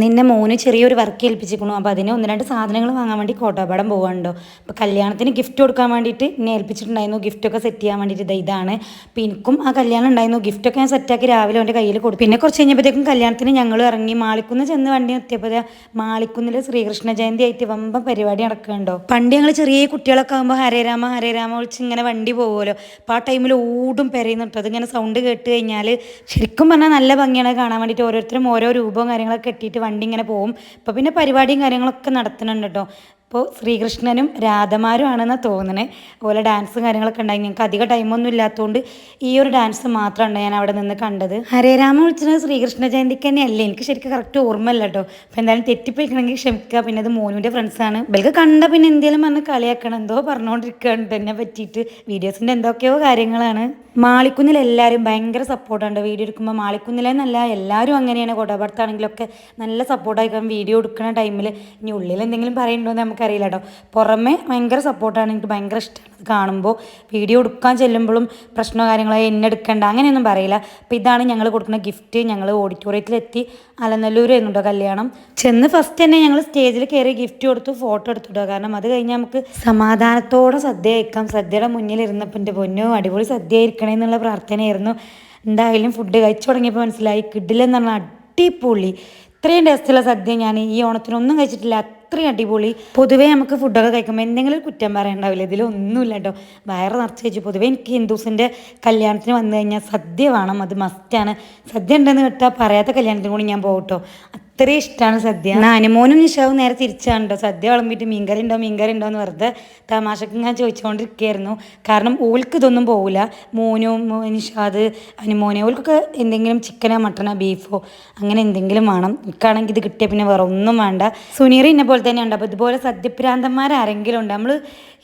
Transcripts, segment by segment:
നിന്നെ മോന് ചെറിയൊരു വർക്ക് ഏൽപ്പിച്ചിരിക്കണു അപ്പോൾ അതിന് ഒന്ന് രണ്ട് സാധനങ്ങൾ വാങ്ങാൻ വേണ്ടി കോട്ടപ്പാടം പോകാനുണ്ടോ അപ്പോൾ കല്യാണത്തിന് ഗിഫ്റ്റ് കൊടുക്കാൻ വേണ്ടിയിട്ട് എന്നെ ഏൽപ്പിച്ചിട്ടുണ്ടായിരുന്നു. ഗിഫ്റ്റൊക്കെ സെറ്റ് ചെയ്യാൻ വേണ്ടിയിട്ട് ദേ ഇതാണ്. അപ്പോൾ എനിക്കും ആ കല്യാണം ഉണ്ടായിരുന്നു. ഗിഫ്റ്റൊക്കെ ഞാൻ സെറ്റാക്കി രാവിലെ അവന്റെ കയ്യിൽ കൊടുത്തു. പിന്നെ കുറച്ച് കഴിഞ്ഞപ്പോഴത്തേക്കും കല്യാണത്തിന് ഞങ്ങൾ ഇറങ്ങി മാളിക്കുന്ന് ചെന്ന് വണ്ടി എത്തിയപ്പോൾ മാളിക്കുന്നിൽ ശ്രീകൃഷ്ണ ജയന്തി ആയിട്ട് വമ്പ പരിപാടി നടക്കുന്നുണ്ടോ? പണ്ട് ഞങ്ങൾ ചെറിയ കുട്ടികളൊക്കെ ആകുമ്പോൾ ഹരേ രാമ ഹരേ രാമ വിളിച്ച് ഇങ്ങനെ വണ്ടി പോകുമല്ലോ അപ്പോൾ ആ ടൈമിൽ ഓടും പെരയുന്നുണ്ട് അതിങ്ങനെ സൗണ്ട് കേട്ട് കഴിഞ്ഞാൽ ശരിക്കും പറഞ്ഞാൽ നല്ല ഭംഗിയാണ് കാണാൻ വേണ്ടിയിട്ട് ഓരോരുത്തരും ഓരോ രൂപവും കാര്യങ്ങളൊക്കെ കെട്ടിയിട്ട് വണ്ടി ഇങ്ങനെ പോവും. ഇപ്പോൾ പിന്നെ പരിപാടിയും കാര്യങ്ങളൊക്കെ നടത്തുന്നുണ്ട് കേട്ടോ അപ്പോൾ ശ്രീകൃഷ്ണനും രാധമാരും ആണെന്ന് തോന്നണേ. അതുപോലെ ഡാൻസും കാര്യങ്ങളൊക്കെ ഉണ്ടായി. ഞങ്ങൾക്ക് അധികം ടൈമൊന്നും ഇല്ലാത്തതുകൊണ്ട് ഈ ഒരു ഡാൻസ് മാത്രമാണ് ഞാൻ അവിടെ നിന്ന് കണ്ടത്. ഹരേരാമ വിളിച്ചത് ശ്രീകൃഷ്ണ ജയന്തിക്ക് തന്നെയല്ലേ? എനിക്ക് ശരിക്കും കറക്റ്റ് ഓർമ്മയില്ല കേട്ടോ അപ്പോൾ എന്തായാലും തെറ്റിപ്പോയിക്കണമെങ്കിൽ ക്ഷമിക്കുക പിന്നെ അത് മോനുവിന്റെ ഫ്രണ്ട്സാണ് ബൽക്ക് കണ്ട പിന്നെ എന്തെങ്കിലും വന്ന് കളിയാക്കണം. എന്തോ പറഞ്ഞുകൊണ്ടിരിക്കുകയാണ് തന്നെ പറ്റിയിട്ട്. വീഡിയോസിന്റെ എന്തൊക്കെയോ കാര്യങ്ങളാണ്. മാളിക്കുന്നിൽ എല്ലാവരും ഭയങ്കര സപ്പോർട്ടാണ്. വീഡിയോ എടുക്കുമ്പോൾ മാളിക്കുന്നിലെന്നല്ല എല്ലാവരും അങ്ങനെയാണ്. കോട്ടപ്പുറത്താണെങ്കിലൊക്കെ നല്ല സപ്പോർട്ടായിരിക്കും. വീഡിയോ എടുക്കുന്ന ടൈമിൽ ഇനി ഉള്ളിൽ എന്തെങ്കിലും പറയുന്നുണ്ടോ എന്ന് നമുക്കറിയില്ല കേട്ടോ പുറമെ ഭയങ്കര സപ്പോർട്ടാണ്. എനിക്ക് ഭയങ്കര ഇഷ്ടമാണ് കാണുമ്പോൾ വീഡിയോ എടുക്കാൻ ചെല്ലുമ്പോഴും പ്രശ്നമോ കാര്യങ്ങളോ എന്നെ എടുക്കേണ്ട അങ്ങനെയൊന്നും പറയില്ല. അപ്പോൾ ഇതാണ് ഞങ്ങൾ കൊടുക്കുന്ന ഗിഫ്റ്റ് ഞങ്ങൾ ഓഡിറ്റോറിയത്തിലെത്തി അലനല്ലൂർ എന്നുണ്ടോ കല്യാണം. ചെന്ന് ഫസ്റ്റ് തന്നെ ഞങ്ങൾ സ്റ്റേജിൽ കയറി ഗിഫ്റ്റ് കൊടുത്തു ഫോട്ടോ എടുത്തിട്ടോ. കാരണം അത് കഴിഞ്ഞ് നമുക്ക് സമാധാനത്തോടെ സദ്യ കഴിക്കാം. സദ്യയുടെ മുന്നിൽ ഇരുന്നപ്പോൾ എന്റെ പൊന്നോ അടിപൊളി സദ്യ ആയിരിക്കണേ എന്നുള്ള പ്രാർത്ഥനയായിരുന്നു. എന്തായാലും ഫുഡ് കഴിച്ചു തുടങ്ങിയപ്പോൾ മനസ്സിലായി. കിഡിലെന്ന് പറഞ്ഞാൽ അടിപൊളി. ഇത്രയും ടേസ്റ്റുള്ള സദ്യ ഞാൻ ഈ ഓണത്തിനൊന്നും കഴിച്ചിട്ടില്ല അത്രയും അടിപൊളി. പൊതുവേ നമുക്ക് ഫുഡൊക്കെ കഴിക്കുമ്പോൾ എന്തെങ്കിലും കുറ്റം പറയണ്ടാവില്ല. ഇതിലൊന്നുമില്ല കേട്ടോ വയറ് നിറച്ച് വെച്ചു പൊതുവേ എനിക്ക് ഹിന്ദുസിന്റെ കല്യാണത്തിന് വന്നു കഴിഞ്ഞാൽ സദ്യ വേണം. അത് മസ്റ്റാണ് സദ്യ ഉണ്ടെന്ന് കേട്ടാൽ പറയാത്ത കല്യാണത്തിന് കൂടി ഞാൻ പോകട്ടോ അത്രയും ഇഷ്ടമാണ് സദ്യ. നാനുമോനും നിഷാവും നേരെ തിരിച്ചാണ്ടോ സദ്യ വിളമ്പിട്ട് മീൻകറി ഉണ്ടോ മീൻകറി ഉണ്ടോ എന്ന് വെറുതെ തമാശക്ക് ഞാൻ ചോദിച്ചുകൊണ്ടിരിക്കുകയായിരുന്നു. കാരണം ഓൾക്ക് ഇതൊന്നും പോകില്ല മോനും നിഷാദ് അനുമോനെ ഓൾക്കൊക്കെ എന്തെങ്കിലും ചിക്കനോ മട്ടനോ ബീഫോ അങ്ങനെ എന്തെങ്കിലും വേണം. എനിക്കാണെങ്കിൽ ഇത് കിട്ടിയ പിന്നെ വേറെ ഒന്നും വേണ്ട. സുനീർ ഇന്നെ പോലെ തന്നെയുണ്ട്. അപ്പോൾ ഇതുപോലെ സദ്യപ്രാന്തന്മാരാരെങ്കിലും ഉണ്ട്? നമ്മൾ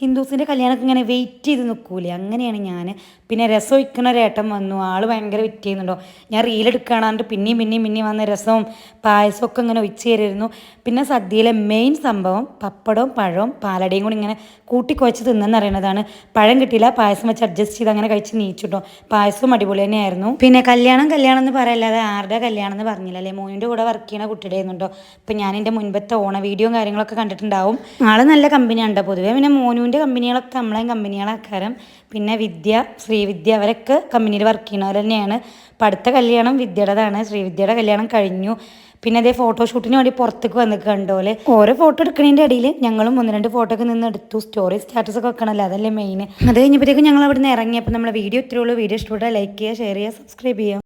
ഹിന്ദുസിന്റെ കല്യാണമൊക്കെ ഇങ്ങനെ വെയിറ്റ് ചെയ്ത് നിൽക്കൂലേ? അങ്ങനെയാണ് ഞാൻ പിന്നെ രസം ഒഴിക്കണ ഒരു ഏട്ടൻ വന്നു. ആൾ ഭയങ്കര വെയിറ്റ് ചെയ്യുന്നുണ്ടോ? ഞാൻ റീലെടുക്കുകയാണെന്നിട്ട് പിന്നെയും പിന്നെയും പിന്നെയും വന്ന രസവും പായസവും ഒക്കെ ഇങ്ങനെ ഒഴിച്ച് തരുമായിരുന്നു. പിന്നെ സദ്യയിലെ മെയിൻ സംഭവം പപ്പടവും പഴവും പാലടയും കൂടി ഇങ്ങനെ കൂട്ടിക്കുഴച്ച് തിന്നെന്ന് അറിയണതാണ്. പഴം കിട്ടിയില്ല പായസം വെച്ച് അഡ്ജസ്റ്റ് ചെയ്ത് അങ്ങനെ കഴിച്ച് നീച്ചിട്ടോ. പായസവും അടിപൊളി തന്നെയായിരുന്നു. പിന്നെ കല്യാണം കല്യാണം എന്ന് പറയല്ലാതെ ആരുടെ കല്യാണം എന്ന് പറഞ്ഞില്ല അല്ലേ? മോനിന്റെ കൂടെ വർക്ക് ചെയ്യണ കുട്ടിയുടെ ആയിരുന്നുണ്ടോ അപ്പം ഞാൻ എന്റെ മുൻപത്തെ ഓണ വീഡിയോയും കാര്യങ്ങളൊക്കെ കണ്ടിട്ടുണ്ടാവും. ആൾ നല്ല കമ്പനിയാണ് പൊതുവേ പിന്നെ മോനുവിന്റെ കമ്പനികളൊക്കെ നമ്മളെയും കമ്പനികളാക്കാരം പിന്നെ വിദ്യ ശ്രീവിദ്യ അവരൊക്കെ കമ്പനിയിൽ വർക്ക് ചെയ്യണവർ തന്നെയാണ്. അപ്പം അടുത്ത കല്യാണം വിദ്യയുടേതാണ്. ശ്രീവിദ്യയുടെ കല്യാണം കഴിഞ്ഞു. പിന്നെ അതേ ഫോട്ടോഷൂട്ടിന് വേണ്ടി പുറത്തേക്ക് വന്ന് കണ്ടോലെ ഓരോ ഫോട്ടോ എടുക്കുന്നതിന്റെ ഇടയിൽ ഞങ്ങളും ഒന്ന് രണ്ട് ഫോട്ടോ ഒക്കെ നിന്ന് എടുത്തു. സ്റ്റോറി സ്റ്റാറ്റസ് ഒക്കെ വെക്കണമല്ലോ അതല്ലേ മെയിൻ അത് കഴിഞ്ഞപ്പോഴത്തേക്കും ഞങ്ങൾ അവിടെ നിന്ന് ഇറങ്ങിയപ്പോൾ നമ്മുടെ വീഡിയോ ഇത്രയുള്ളൂ വീഡിയോ ഇഷ്ടപ്പെട്ടാൽ ലൈക്ക് ചെയ്യുക ഷെയർ ചെയ്യുക സബ്സ്ക്രൈബ് ചെയ്യുക.